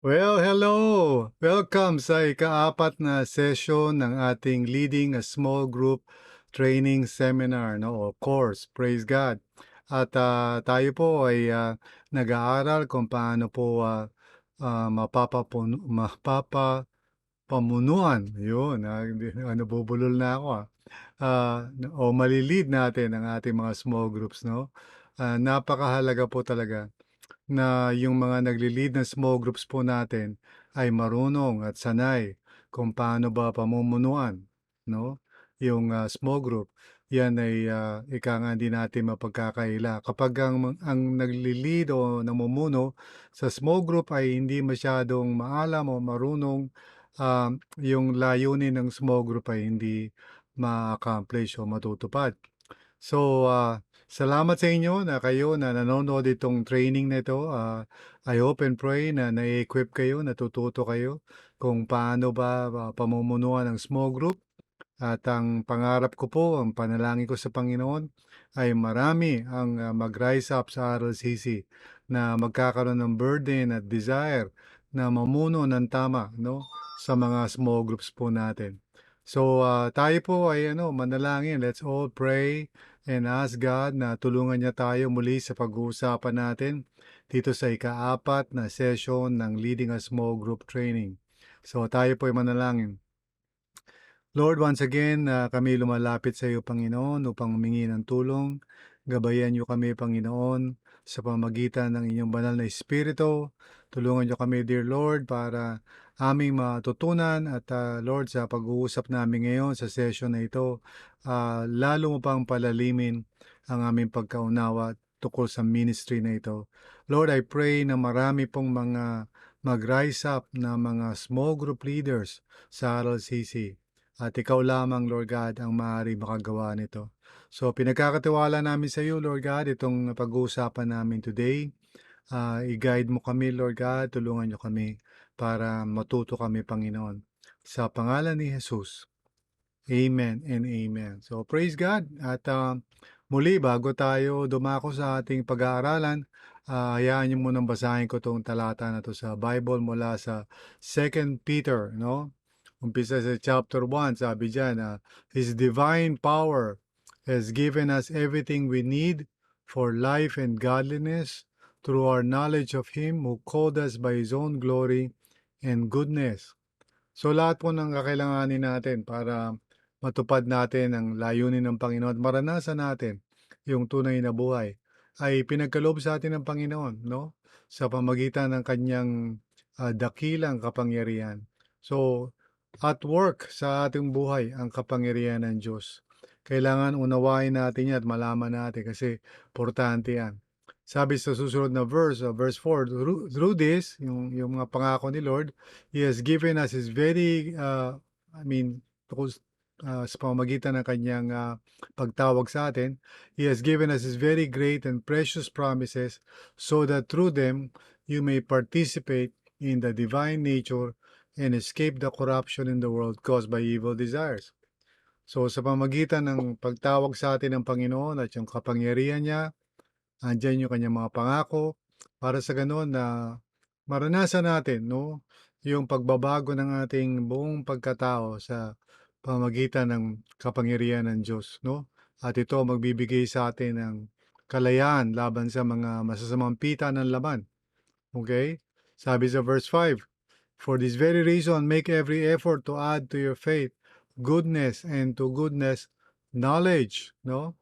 Well, hello! Welcome sa ikaapat na session ng ating Leading a Small Group Training Seminar, no? O course, praise God. At ah, tayo po ay ah, nag-aaral kung paano po ah, ah, mapapapuno, mapapapamunuan. Yun, ah, nabubulol na ako ah. Ah, o malilid natin ang ating mga small groups, no? Ah, napakahalaga po talaga na yung mga nagli-lead ng small groups po natin ay marunong at sanay kung paano ba pamumunuan, no? Yung ah, small group, yan ay ah, ika nga hindi natin mapagkakaila. Kapag ang, ang nagli-lead o namumuno sa small group ay hindi masyadong maalam o marunong, ah, yung layunin ng small group ay hindi ma-accomplish o matutupad. So, ah, salamat sa inyo na kayo na nanonood itong training na ito. Ah, I hope and pray na na-equip kayo, natututo kayo kung paano ba ah, pamumunuan ng small group. At ang pangarap ko po, ang panalangin ko sa Panginoon ay marami ang ah, mag-rise up sa RLCC na magkakaroon ng burden at desire na mamuno ng tama no sa mga small groups po natin. So ah, tayo po ay ano manalangin. Let's all pray and ask God na tulungan niya tayo muli sa pag-uusapan natin dito sa ikaapat na session ng Leading a Small Group Training. So tayo po ay manalangin. Lord, once again, ah, kami lumalapit sa iyo, Panginoon, upang humingi ng tulong. Gabayan niyo kami, Panginoon, sa pamagitan ng inyong banal na Espiritu. Tulungan niyo kami, dear Lord, para aming matutunan at ah, Lord, sa pag-uusap namin ngayon sa session na ito, ah, lalo mo pang palalimin ang aming pagkaunawa tukol sa ministry na ito. Lord, I pray na marami pong mga mag-rise up na mga small group leaders sa RLCC. At ikaw lamang, Lord God, ang maaari makagawa nito. So, pinagkakatiwala namin sa iyo, Lord God, itong pag-uusapan namin today. Ah, i-guide mo kami, Lord God, tulungan niyo kami para matuto kami, Panginoon. Sa pangalan ni Jesus. Amen and amen. So, praise God. At ah, muli, bago tayo dumako sa ating pag-aaralan, ah, hayaan niyo munang basahin ko itong talata na to sa Bible mula sa 2 Peter, no? Umpisa sa chapter 1, sabi dyan, na His divine power has given us everything we need for life and godliness through our knowledge of Him who called us by His own glory and goodness. So lahat po ng kakailanganin natin para matupad natin ang layunin ng Panginoon at maranasan natin yung tunay na buhay ay pinagkaloob sa atin ng Panginoon, no? Sa pamagitan ng kanyang ah, dakilang kapangyarihan. So, at work sa ating buhay ang kapangyarihan ng Diyos. Kailangan unawain natin yan at malaman natin kasi importante yan. Sabi sa susunod na verse, uh, verse 4, through, through this, yung, yung mga pangako ni Lord, He has given us His very, uh, I mean, uh, sa pamamagitan ng kanyang uh, pagtawag sa atin, He has given us His very great and precious promises so that through them, you may participate in the divine nature and escape the corruption in the world caused by evil desires. So sa pamagitan ng pagtawag sa atin ng Panginoon at yung kapangyarihan niya, andyan yung kanyang mga pangako para sa ganoon na maranasan natin no? Yung pagbabago ng ating buong pagkatao sa pamagitan ng kapangyarihan ng Diyos no? At ito magbibigay sa atin ng kalayaan laban sa mga masasamang pita ng laman okay? Sabi sa verse 5 For this very reason, make every effort to add to your faith goodness and to goodness knowledge, no?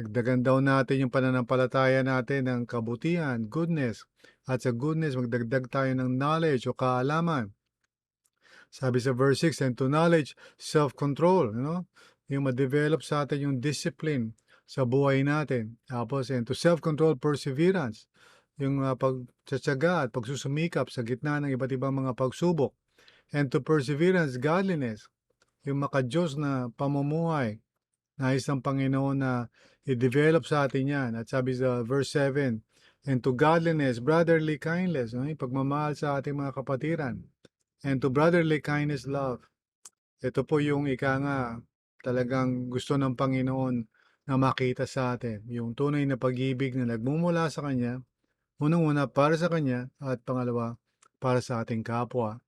Dagdagan daw natin yung pananampalataya natin ng kabutihan, goodness. At sa goodness, magdagdag tayo ng knowledge o kaalaman. Sabi sa verse 6, and to knowledge, self-control, no? Yung ma-develop sa atin yung discipline sa buhay natin. Tapos, and to self-control, perseverance yung uh, pagtsatsaga at pagsusumikap sa gitna ng iba't ibang mga pagsubok. And to perseverance, godliness, yung makajos na pamumuhay, nais ng Panginoon na i-develop sa atin yan. At sabi sa verse 7, and to godliness, brotherly kindness, no? pagmamahal sa ating mga kapatiran. And to brotherly kindness, love. Ito po yung ika nga talagang gusto ng Panginoon na makita sa atin. Yung tunay na pag-ibig na nagmumula sa Kanya Unang-una para sa kanya at pangalawa para sa ating kapwa.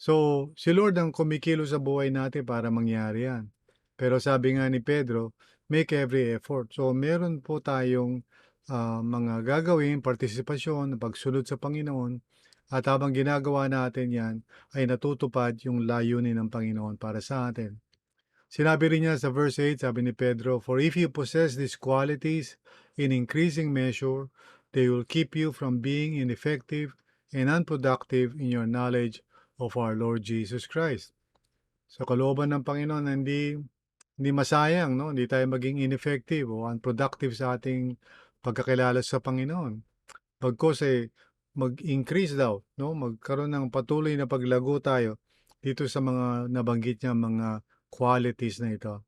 So, si Lord ang kumikilos sa buhay natin para mangyari yan. Pero sabi nga ni Pedro, make every effort. So, meron po tayong ah, mga gagawin, partisipasyon, pagsunod sa Panginoon. At habang ginagawa natin yan, ay natutupad yung layunin ng Panginoon para sa atin. Sinabi rin niya sa verse 8, sabi ni Pedro, For if you possess these qualities in increasing measure, they will keep you from being ineffective and unproductive in your knowledge of our Lord Jesus Christ. Sa kalooban ng Panginoon, hindi, hindi masayang, no? hindi tayo maging ineffective o unproductive sa ating pagkakilala sa Panginoon. Pagkos eh, mag-increase daw, no? magkaroon ng patuloy na paglago tayo dito sa mga nabanggit niya mga qualities na ito.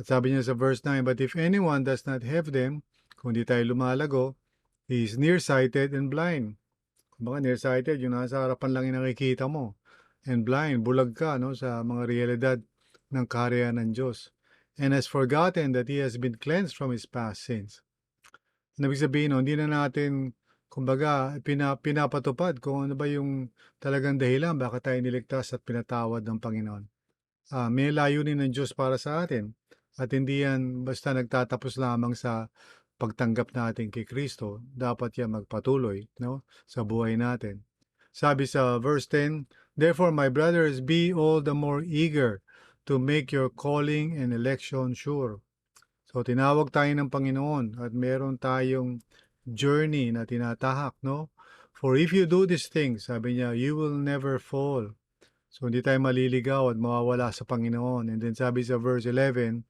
At sabi niya sa verse 9, But if anyone does not have them, kung di tayo lumalago, he is nearsighted and blind. Kung baka nearsighted, yung nasa harapan lang yung nakikita mo. And blind, bulag ka no, sa mga realidad ng kaharian ng Diyos. And has forgotten that he has been cleansed from his past sins. Ibig sabihin, hindi na natin, kumbaga, pina, pinapatupad kung ano ba yung talagang dahilan bakit tayo niligtas at pinatawad ng Panginoon. Ah, may layunin ng Diyos para sa atin. At hindi yan basta nagtatapos lamang sa pagtanggap natin kay Kristo. Dapat yan magpatuloy no? sa buhay natin. Sabi sa verse 10, Therefore, my brothers, be all the more eager to make your calling and election sure. So, tinawag tayo ng Panginoon at meron tayong journey na tinatahak, no? For if you do these things, sabi niya, you will never fall. So, hindi tayo maliligaw at mawawala sa Panginoon. And then sabi sa verse 11,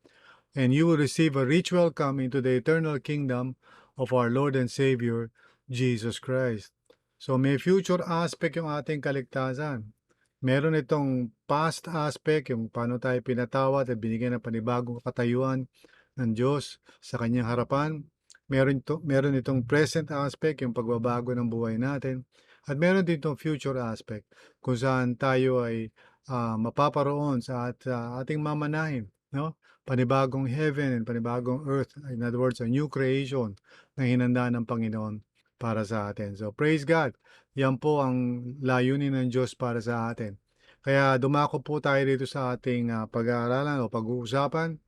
And you will receive a rich welcome into the eternal kingdom of our Lord and Savior, Jesus Christ. So, may future aspect yung ating kaligtasan. Meron itong past aspect, yung paano tayo pinatawad at binigyan ng panibagong katayuan ng Diyos sa kanyang harapan. Meron, to, meron itong present aspect, yung pagbabago ng buhay natin. At meron din itong future aspect, kung saan tayo ay ah, mapaparoon sa at, sa ating mamanahin. No? Panibagong heaven and panibagong earth. In other words, a new creation na hinanda ng Panginoon para sa atin. So, praise God. Yan po ang layunin ng Diyos para sa atin. Kaya dumako po tayo dito sa ating ah, pag-aaralan o pag-uusapan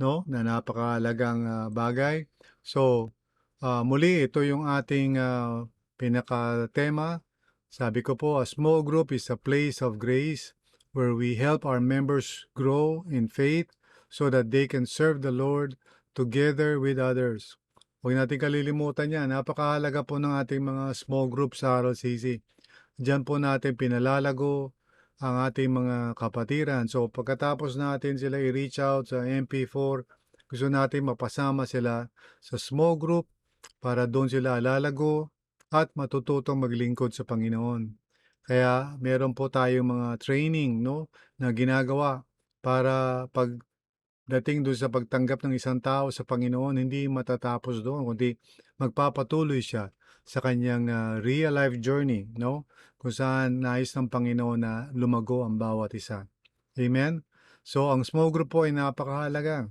no, na napakahalagang ah, bagay. So, ah, muli ito yung ating ah, pinaka-tema. Sabi ko po, a small group is a place of grace where we help our members grow in faith so that they can serve the Lord together with others. Huwag natin kalilimutan yan. Napakahalaga po ng ating mga small group sa RLCC. Diyan po natin pinalalago ang ating mga kapatiran. So pagkatapos natin sila i-reach out sa MP4, gusto natin mapasama sila sa small group para doon sila lalago at matututong maglingkod sa Panginoon. Kaya meron po tayong mga training no, na ginagawa para pag dating doon sa pagtanggap ng isang tao sa Panginoon, hindi matatapos doon, kundi magpapatuloy siya sa kanyang ah, real life journey, no? Kung saan nais ng Panginoon na lumago ang bawat isa. Amen? So, ang small group po ay napakahalaga.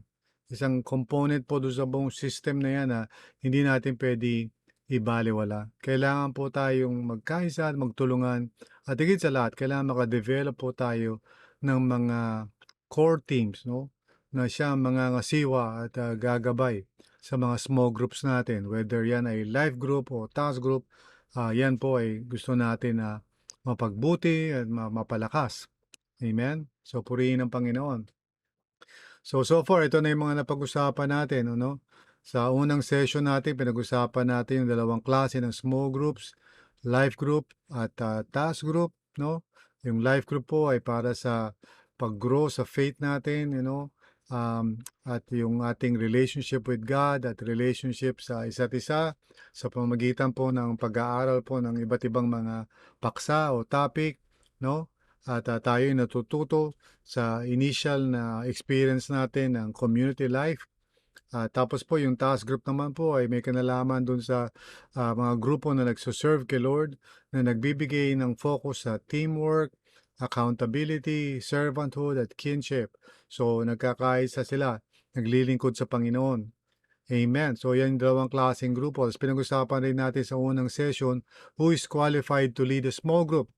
Isang component po doon sa buong system na yan na hindi natin pwede ibaliwala. Kailangan po tayong magkaisa at magtulungan. At higit sa lahat, kailangan makadevelop po tayo ng mga core teams, no? Na siya mga ngasiwa at ah, gagabay sa mga small groups natin. Whether yan ay life group o task group, ah, yan po ay gusto natin na mapagbuti at ma- mapalakas. Amen? So, purihin ang Panginoon. So, so far, ito na yung mga napag-usapan natin. Ano? Sa unang session natin, pinag-usapan natin yung dalawang klase ng small groups, life group at ah, task group. No? Yung life group po ay para sa pag-grow sa faith natin, you know, um, at yung ating relationship with God at relationship sa isa't isa sa pamamagitan po ng pag-aaral po ng iba't ibang mga paksa o topic, no? At ah, tayo ay natututo sa initial na experience natin ng community life. Ah, tapos po yung task group naman po ay may kanalaman dun sa ah, mga grupo na nagsoserve kay Lord na nagbibigay ng focus sa teamwork, accountability, servanthood at kinship. So nagkakaisa sila, naglilingkod sa Panginoon. Amen. So yan yung dalawang klaseng grupo. Tapos pinag-usapan rin natin sa unang session, who is qualified to lead a small group.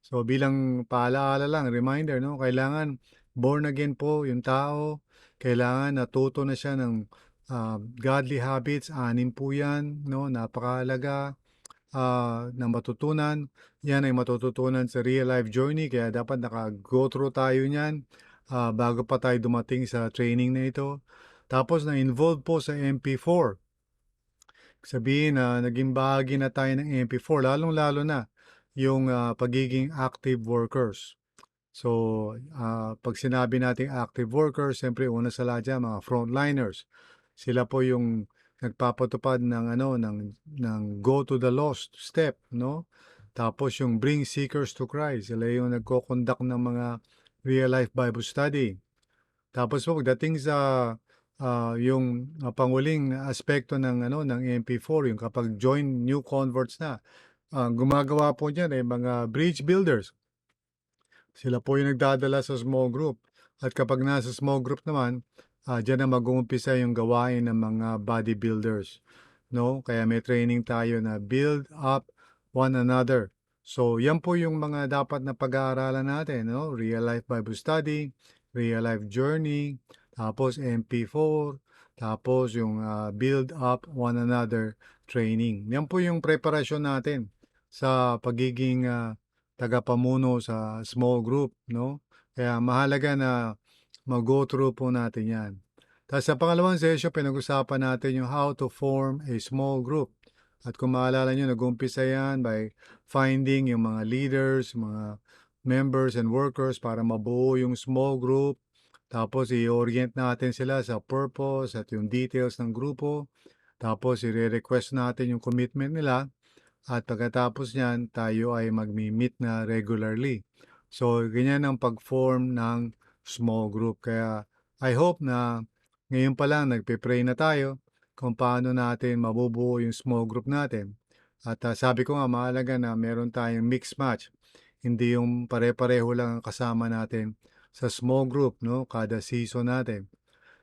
So bilang paalaala lang, reminder, no? Kailangan born again po yung tao. Kailangan natuto na siya ng ah, godly habits. Anim po yan, no? Napakahalaga ah, na matutunan. Yan ay matututunan sa real life journey. Kaya dapat naka-go through tayo niyan ah, bago pa tayo dumating sa training na ito. Tapos na-involve po sa MP4. Sabihin na naging bahagi na tayo ng MP4, lalong-lalo na yung ah, pagiging active workers. So, ah, pag sinabi nating active workers, siyempre una sa lahat dyan, mga frontliners. Sila po yung nagpapatupad ng ano ng ng go to the lost step, no? Tapos yung bring seekers to Christ, sila yung nagko-conduct ng mga real life Bible study. Tapos po pagdating sa ah, yung ah, panguling aspekto ng ano ng MP4, yung kapag join new converts na, ah, gumagawa po niyan ay mga bridge builders. Sila po yung nagdadala sa small group. At kapag nasa small group naman, ah, diyan na mag-uumpisa yung gawain ng mga bodybuilders. No? Kaya may training tayo na build up one another. So, yan po yung mga dapat na pag-aaralan natin, no? Real life Bible study, real life journey, tapos MP4, tapos yung ah, build up one another training. Yan po yung preparasyon natin sa pagiging ah, tagapamuno sa small group, no? Kaya mahalaga na mag-go through po natin yan. Tapos sa pangalawang session, pinag-usapan natin yung how to form a small group. At kung maalala nyo, nag-umpisa yan by finding yung mga leaders, mga members and workers para mabuo yung small group. Tapos i-orient natin sila sa purpose at yung details ng grupo. Tapos i-request natin yung commitment nila. At pagkatapos niyan, tayo ay magmi-meet na regularly. So, ganyan ang pag-form ng small group. Kaya I hope na ngayon pa lang nagpe-pray na tayo kung paano natin mabubuo yung small group natin. At ah, sabi ko nga, mahalaga na meron tayong mix match. Hindi yung pare-pareho lang ang kasama natin sa small group, no? Kada season natin.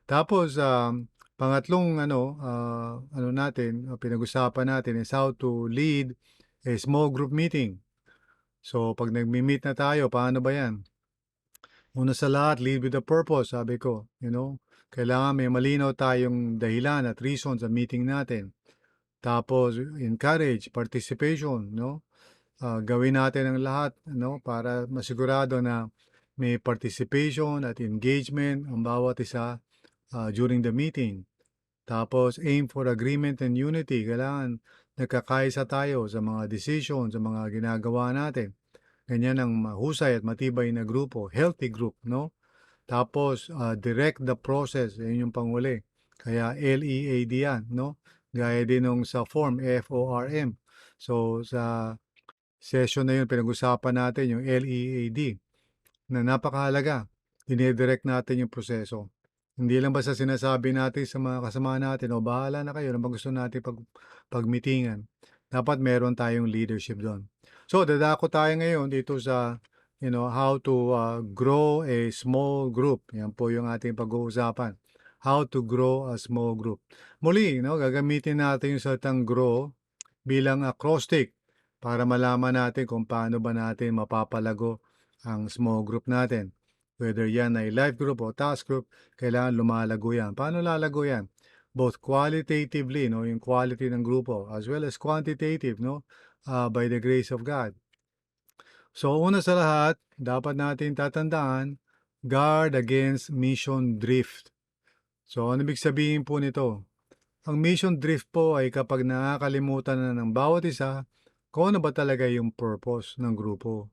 Tapos, um, pangatlong ano, ah, ano natin, ah, pinag-usapan natin is how to lead a small group meeting. So, pag nagmi-meet na tayo, paano ba yan? Una sa lahat, lead with a purpose, sabi ko. You know, kailangan may malinaw tayong dahilan at reason sa meeting natin. Tapos, encourage participation, no? Ah, gawin natin ang lahat, no? Para masigurado na may participation at engagement ang bawat isa ah, during the meeting. Tapos, aim for agreement and unity. Kailangan nagkakaisa tayo sa mga decision, sa mga ginagawa natin. Ganyan ang mahusay at matibay na grupo, healthy group, no? Tapos, ah, direct the process, yun yung panguli. Kaya L-E-A-D yan, no? Gaya din nung sa form, F-O-R-M. So, sa session na yun, pinag-usapan natin yung L-E-A-D na napakahalaga. Dinedirect natin yung proseso. Hindi lang basta sinasabi natin sa mga kasama natin, o bahala na kayo, ano gusto natin pag, pagmitingan. Dapat meron tayong leadership doon. So, dadako tayo ngayon dito sa, you know, how to uh, grow a small group. Yan po yung ating pag-uusapan. How to grow a small group. Muli, no, gagamitin natin yung salitang grow bilang acrostic para malaman natin kung paano ba natin mapapalago ang small group natin. Whether yan ay life group o task group, kailangan lumalago yan. Paano lalago yan? Both qualitatively, no, yung quality ng grupo, as well as quantitative, no, uh, by the grace of God. So, una sa lahat, dapat natin tatandaan, guard against mission drift. So, ano ibig sabihin po nito? Ang mission drift po ay kapag nakakalimutan na ng bawat isa kung ano ba talaga yung purpose ng grupo.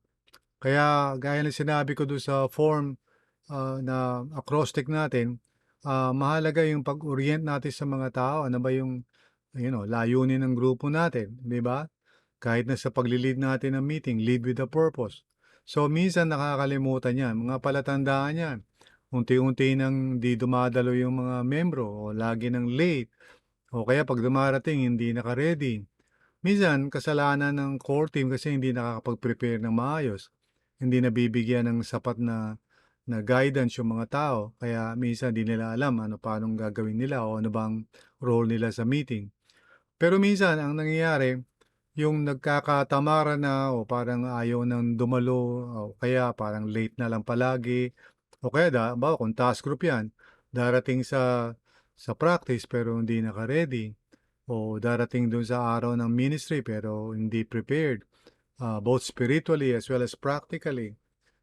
Kaya gaya ng sinabi ko doon sa form ah, na acrostic natin, ah, mahalaga yung pag-orient natin sa mga tao. Ano ba yung you know, layunin ng grupo natin, di ba? Kahit na sa pagli-lead natin ng meeting, lead with a purpose. So minsan nakakalimutan yan, mga palatandaan yan. Unti-unti nang di dumadalo yung mga membro o lagi nang late o kaya pag dumarating hindi naka-ready. Minsan kasalanan ng core team kasi hindi nakakapag-prepare ng maayos. Hindi nabibigyan ng sapat na na guidance yung mga tao. Kaya minsan di nila alam ano paanong gagawin nila o ano bang role nila sa meeting. Pero minsan ang nangyayari, yung nagkakatamaran na o parang ayaw ng dumalo o kaya parang late na lang palagi o kaya da, halimbawa kung task group yan, darating sa sa practice pero hindi naka-ready o darating dun sa araw ng ministry pero hindi prepared ah, both spiritually as well as practically.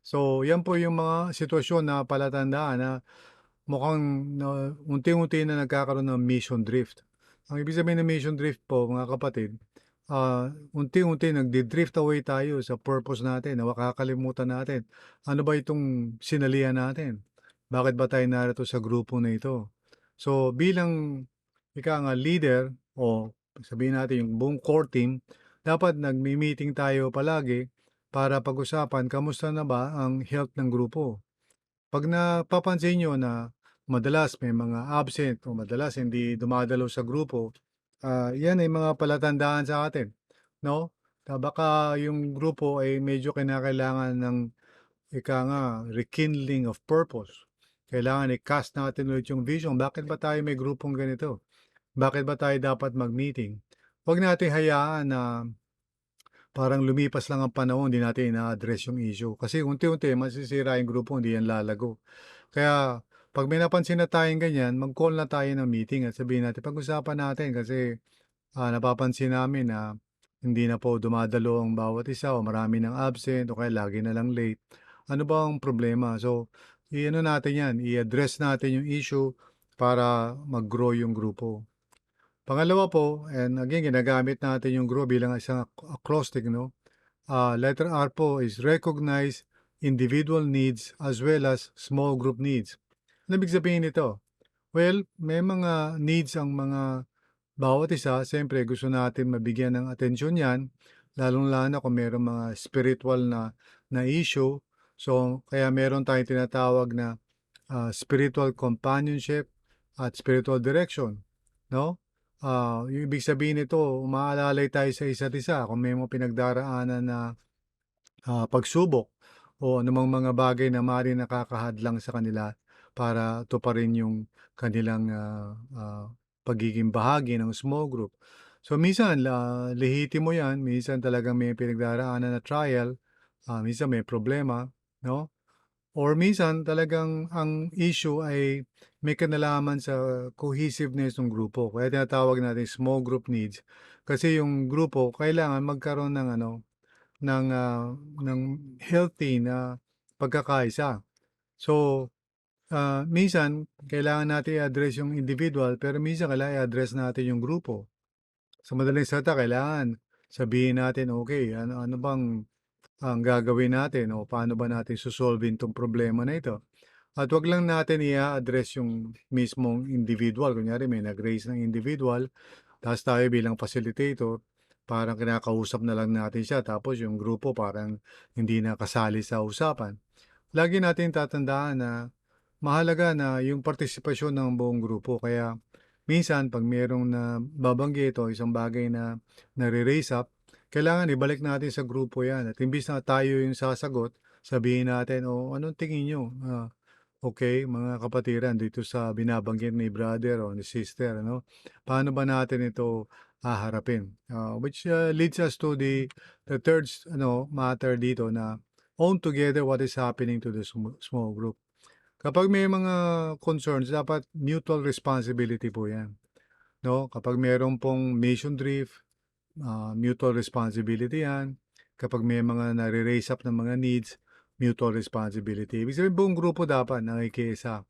So, yan po yung mga sitwasyon na palatandaan na mukhang na, unti-unti na nagkakaroon ng mission drift. Ang ibig sabihin ng mission drift po, mga kapatid, ah, unti-unti nagdi-drift away tayo sa purpose natin, na makakalimutan natin. Ano ba itong sinalihan natin? Bakit ba tayo narito sa grupo na ito? So, bilang ika nga leader o sabihin natin yung buong core team, dapat nagmi-meeting tayo palagi para pag-usapan kamusta na ba ang health ng grupo. Pag napapansin nyo na madalas may mga absent o madalas hindi dumadalo sa grupo, ah, yan ay mga palatandaan sa atin, no? Na baka yung grupo ay medyo kinakailangan ng ika nga rekindling of purpose. Kailangan i-cast natin ulit yung vision. Bakit ba tayo may grupong ganito? Bakit ba tayo dapat mag-meeting? Huwag natin hayaan na parang lumipas lang ang panahon, hindi natin ina-address yung issue. Kasi unti-unti, masisira yung grupo, hindi yan lalago. Kaya, pag may napansin na tayong ganyan, mag-call na tayo ng meeting at sabihin natin, pag-usapan natin kasi ah, napapansin namin na hindi na po dumadalo ang bawat isa o marami ng absent o kaya lagi na lang late. Ano ba ang problema? So, i-ano natin yan, i-address natin yung issue para mag-grow yung grupo. Pangalawa po, and again, ginagamit natin yung grow bilang isang ac- acrostic, no? Ah, letter R po is recognize individual needs as well as small group needs. Ano ibig sabihin nito? Well, may mga needs ang mga bawat isa. Siyempre, gusto natin mabigyan ng atensyon yan, lalong-lalo na kung mayroong mga spiritual na, na issue. So, kaya meron tayong tinatawag na ah, spiritual companionship at spiritual direction. No? Ah, yung ibig sabihin nito, umaalalay tayo sa isa't isa kung may mga pinagdaraanan na ah, pagsubok o anumang mga bagay na maaaring nakakahadlang sa kanila para tuparin yung kanilang ah, ah, pagiging bahagi ng small group. So minsan la lehitimo 'yan, minsan talagang may pinagdaraanan na trial, ah, minsan may problema, no? Or minsan talagang ang issue ay may kinalaman sa cohesiveness ng grupo. Kaya tinatawag natin small group needs. Kasi yung grupo kailangan magkaroon ng ano, ng ah, ng healthy na pagkakaisa. So, ah, minsan kailangan natin i-address yung individual pero minsan kailangan i-address natin yung grupo. Sa madaling salita kailangan sabihin natin, okay, ano ano bang ang gagawin natin o paano ba natin susolvin 'tong problema na ito. At wag lang natin i-a-address yung mismong individual. Kunyari may nag-raise ng individual, tapos tayo bilang facilitator, parang kinakausap na lang natin siya tapos yung grupo parang hindi na kasali sa usapan. Lagi natin tatandaan na mahalaga na yung partisipasyon ng buong grupo. Kaya minsan pag merong na babanggit o isang bagay na nare-raise up, kailangan ibalik natin sa grupo yan. At imbis na tayo yung sasagot, sabihin natin, o anong tingin nyo? Ah, okay, mga kapatiran, dito sa binabanggit ni brother o ni sister, ano? Paano ba natin ito haharapin? Ah, which ah, leads us to the, the third ano, matter dito na own together what is happening to the sm- small group. Kapag may mga concerns, dapat mutual responsibility po yan. No? Kapag mayroon pong mission drift, ah, mutual responsibility yan. Kapag may mga nare-raise up ng mga needs, mutual responsibility. Ibig sabihin buong grupo dapat nakikiisa.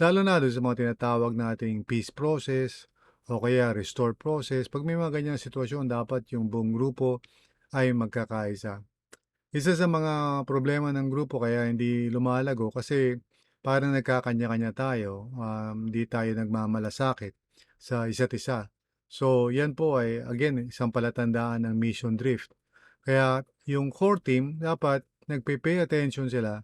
Lalo na doon sa mga tinatawag nating peace process o kaya restore process. Pag may mga ganyang sitwasyon, dapat yung buong grupo ay magkakaisa. Isa sa mga problema ng grupo kaya hindi lumalago kasi parang nagkakanya-kanya tayo, um, hindi tayo nagmamalasakit sa isa't isa. So, yan po ay, again, isang palatandaan ng mission drift. Kaya yung core team, dapat nagpe-pay attention sila,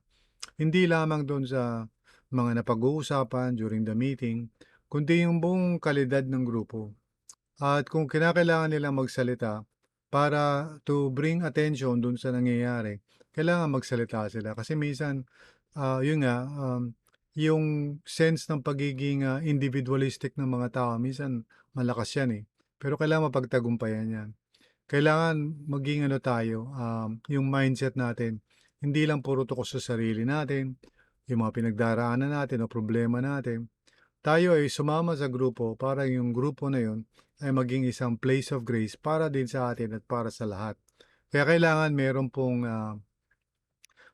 hindi lamang doon sa mga napag-uusapan during the meeting, kundi yung buong kalidad ng grupo. At kung kinakailangan nilang magsalita para to bring attention doon sa nangyayari, kailangan magsalita sila. Kasi minsan, ah, yun nga, um, yung sense ng pagiging, ah, individualistic ng mga tao minsan malakas yan, eh, pero kailangan mapagtagumpayan yan. Kailangan maging ano tayo, um, yung mindset natin, hindi lang puro tukos sa sarili natin, yung mga pinagdaraanan natin o problema natin. Tayo ay sumama sa grupo para yung grupo na yun ay maging isang place of grace para din sa atin at para sa lahat. Kaya kailangan meron pong ah,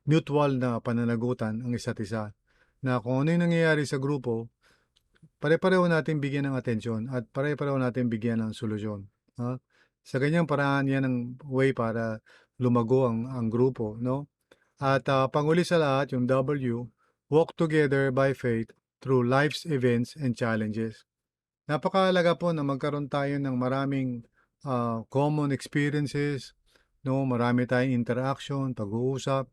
mutual na pananagutan ang isa't isa na kung ano yung nangyayari sa grupo, pare-pareho natin bigyan ng atensyon at pare-pareho natin bigyan ng solusyon. Ha? Sa ganyang paraan yan ang way para lumago ang, ang grupo. No? At ah, panguli sa lahat, yung W, walk together by faith through life's events and challenges. Napakahalaga po na magkaroon tayo ng maraming ah, common experiences, no? Marami tayong interaction, pag-uusap,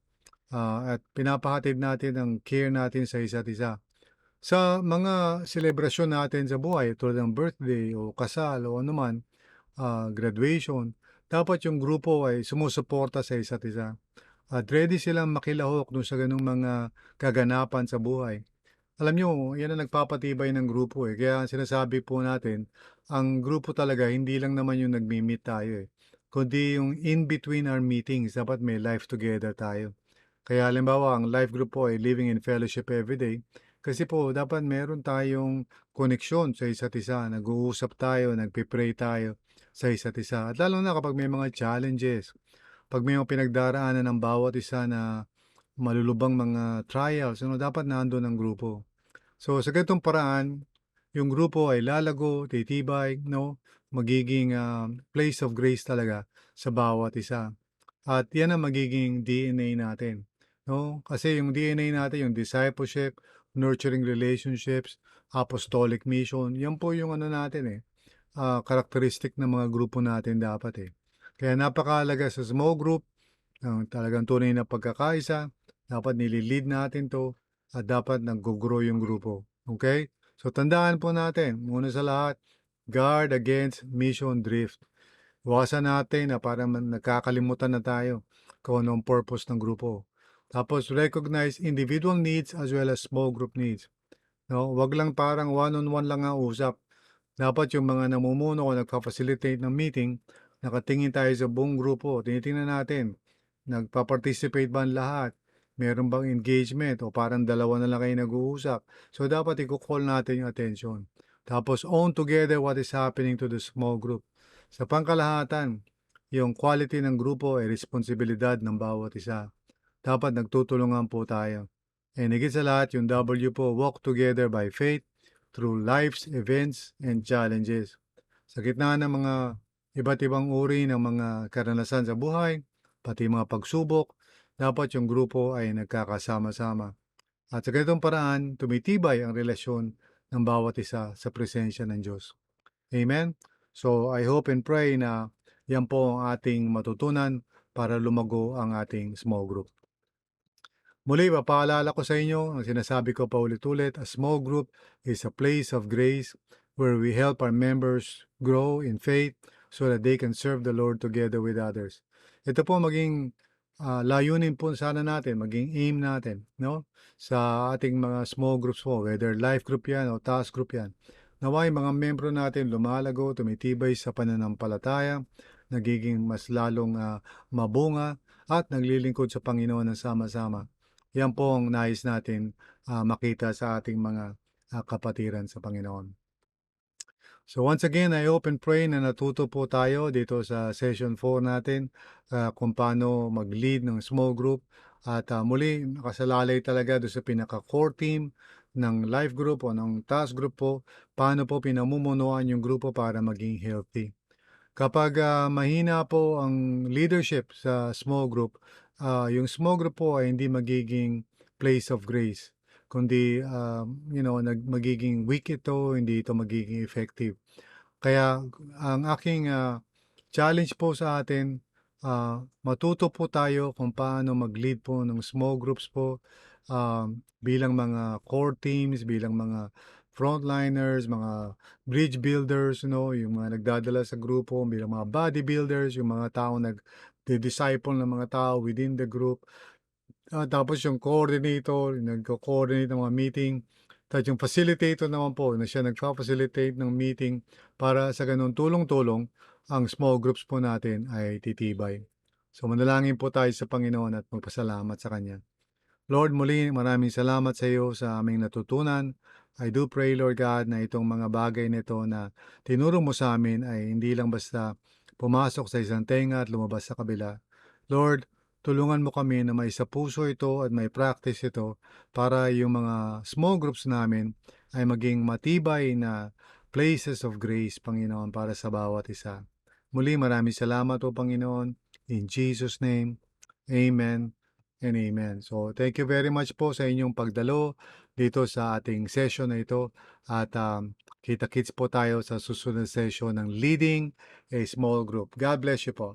ah, at pinapahatid natin ang care natin sa isa't isa. Sa mga selebrasyon natin sa buhay, tulad ng birthday o kasal o anuman, ah, graduation, dapat yung grupo ay sumusuporta sa isa't isa. At ready silang makilahok dun sa ganung mga kaganapan sa buhay. Alam nyo, yan ang nagpapatibay ng grupo eh. Kaya sinasabi po natin, ang grupo talaga hindi lang naman yung nagmi-meet tayo eh. Kundi yung in between our meetings, dapat may life together tayo. Kaya halimbawa, ang life group po ay living in fellowship every day. Kasi po, dapat meron tayong koneksyon sa isa't isa. Nag-uusap tayo, nagpipray tayo sa isa't isa. At lalo na kapag may mga challenges, pag may mga pinagdaraanan ng bawat isa na malulubang mga trials, ano, dapat nandun ang grupo. So, sa ganitong paraan, yung grupo ay lalago, titibay, no? Magiging ah, place of grace talaga sa bawat isa. At yan ang magiging DNA natin. No? Kasi yung DNA natin, yung discipleship, nurturing relationships, apostolic mission, yan po yung ano natin eh, ah, characteristic ng mga grupo natin dapat eh. Kaya napakahalaga sa small group, ang talagang tunay na pagkakaisa, dapat nililid natin to at dapat nag-grow yung grupo. Okay? So tandaan po natin, muna sa lahat, guard against mission drift. Iwasan natin na parang nagkakalimutan na tayo kung anong purpose ng grupo. Tapos recognize individual needs as well as small group needs. No, wag lang parang one-on-one lang ang usap. Dapat yung mga namumuno o nagpa-facilitate ng meeting, nakatingin tayo sa buong grupo. Tinitingnan natin, nagpa-participate ba ang lahat? Meron bang engagement o parang dalawa na lang kayo nag-uusap? So dapat i-call natin yung attention. Tapos own together what is happening to the small group. Sa pangkalahatan, yung quality ng grupo ay responsibilidad ng bawat isa. Dapat nagtutulungan po tayo. And higit sa lahat, yung W po, walk together by faith through life's events and challenges. Sa gitna ng mga iba't ibang uri ng mga karanasan sa buhay, pati mga pagsubok, dapat yung grupo ay nagkakasama-sama. At sa ganitong paraan, tumitibay ang relasyon ng bawat isa sa presensya ng Diyos. Amen? So, I hope and pray na yan po ang ating matutunan para lumago ang ating small group. Muli, papaalala ko sa inyo, ang sinasabi ko pa ulit-ulit, a small group is a place of grace where we help our members grow in faith so that they can serve the Lord together with others. Ito po maging ah, layunin po sana natin, maging aim natin, no? Sa ating mga small groups po, whether life group yan o task group yan. Naway mga membro natin lumalago, tumitibay sa pananampalataya, nagiging mas lalong ah, mabunga at naglilingkod sa Panginoon ng sama-sama. Yan po ang nais natin ah, makita sa ating mga ah, kapatiran sa Panginoon. So once again, I hope and pray na natuto po tayo dito sa session 4 natin ah, kung paano mag-lead ng small group at ah, muli nakasalalay talaga doon sa pinaka-core team ng life group o ng task group po, paano po pinamumunuan yung grupo para maging healthy. Kapag ah, mahina po ang leadership sa small group, ah, yung small group po ay hindi magiging place of grace, kundi um, you know, nag magiging weak ito, hindi ito magiging effective. Kaya ang aking ah, challenge po sa atin, ah, matuto po tayo kung paano mag-lead po ng small groups po um, bilang mga core teams, bilang mga frontliners, mga bridge builders, you know, yung mga nagdadala sa grupo, bilang mga bodybuilders, yung mga tao nag-disciple ng mga tao within the group. ah, tapos yung coordinator, nagko-coordinate ng mga meeting, tapos yung facilitator naman po na siya nagfa-facilitate ng meeting para sa gano'n tulong-tulong ang small groups po natin ay titibay. So manalangin po tayo sa Panginoon at magpasalamat sa Kanya. Lord, muli maraming salamat sa iyo sa aming natutunan. I do pray, Lord God, na itong mga bagay nito na tinuro mo sa amin ay hindi lang basta pumasok sa isang tenga at lumabas sa kabila. Lord, tulungan mo kami na may sa puso ito at may practice ito para yung mga small groups namin ay maging matibay na places of grace, Panginoon, para sa bawat isa. Muli, maraming salamat o Panginoon. In Jesus' name, Amen and Amen. So, thank you very much po sa inyong pagdalo dito sa ating session na ito. At um, kita-kits po tayo sa susunod session ng Leading a Small Group. God bless you po.